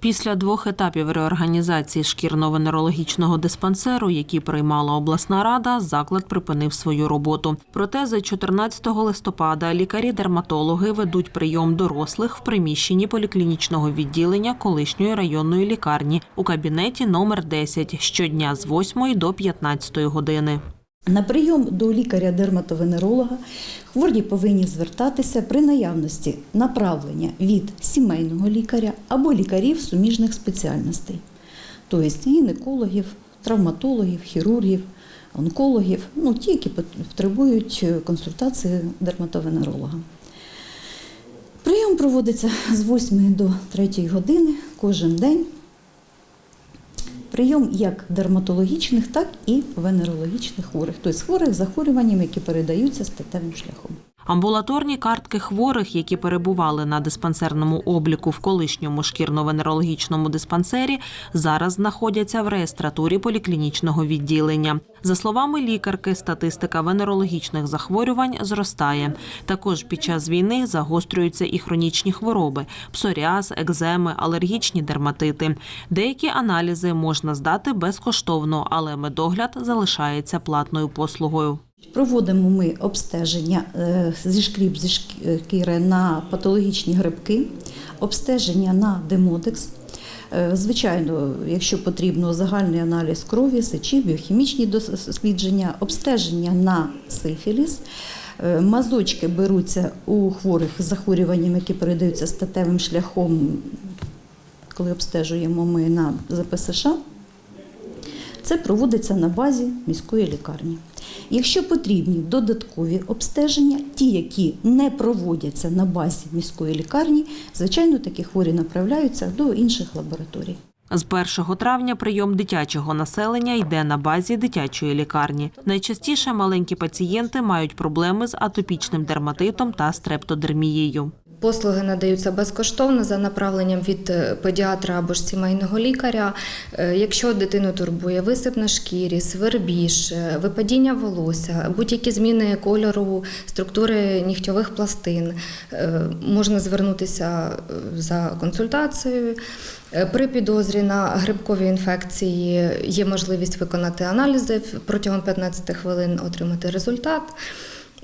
Після двох етапів реорганізації шкірно-венерологічного диспансеру, які приймала обласна рада, заклад припинив свою роботу. Проте за 14 листопада лікарі-дерматологи ведуть прийом дорослих в приміщенні поліклінічного відділення колишньої районної лікарні у кабінеті номер 10 щодня з 8 до 15 години. На прийом до лікаря-дерматовенеролога хворі повинні звертатися при наявності направлення від сімейного лікаря або лікарів суміжних спеціальностей, тобто гінекологів, травматологів, хірургів, онкологів, ну ті, які потребують консультації дерматовенеролога. Прийом проводиться з 8 до 3 години кожен день. Прийом як дерматологічних, так і венерологічних хворих, тобто хворих з захворюваннями, які передаються статевим шляхом. Амбулаторні картки хворих, які перебували на диспансерному обліку в колишньому шкірно-венерологічному диспансері, зараз знаходяться в реєстратурі поліклінічного відділення. За словами лікарки, статистика венерологічних захворювань зростає. Також під час війни загострюються і хронічні хвороби: псоріаз, екземи, алергічні дерматити. Деякі аналізи можна здати безкоштовно, але медогляд залишається платною послугою. Проводимо ми обстеження е, зі шкріб зі шкіри на патологічні грибки, обстеження на демодекс. Е, Звичайно, якщо потрібно, загальний аналіз крові, сечі, біохімічні дослідження, обстеження на сифіліс. Е, Мазочки беруться у хворих з захворюванням, які передаються статевим шляхом, коли обстежуємо ми на ЗПСШ. Це проводиться на базі міської лікарні. Якщо потрібні додаткові обстеження, ті, які не проводяться на базі міської лікарні, звичайно, такі хворі направляються до інших лабораторій. З 1 травня прийом дитячого населення йде на базі дитячої лікарні. Найчастіше маленькі пацієнти мають проблеми з атопічним дерматитом та стрептодермією. Послуги надаються безкоштовно за направленням від е, педіатра або ж сімейного лікаря. Е, Якщо дитину турбує висип на шкірі, свербіж, е, випадіння волосся, будь-які зміни кольору, структури нігтьових пластин, можна звернутися за консультацією. При підозрі на грибкові інфекції є можливість виконати аналізи протягом 15 хвилин отримати результат.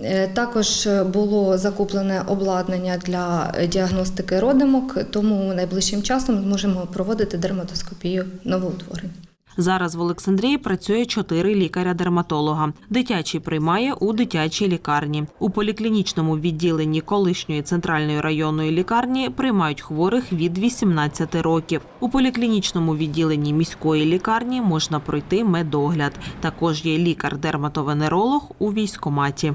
Е, Також було закуплене обладнання для діагностики родимок, тому найближчим часом зможемо проводити дерматоскопію новоутворень. Зараз в Олександрії працює чотири лікаря-дерматолога. Дитячий приймає у дитячій лікарні. У поліклінічному відділенні колишньої центральної районної лікарні приймають хворих від 18 років. У поліклінічному відділенні міської лікарні можна пройти медогляд. Також є лікар-дерматовенеролог у військоматі.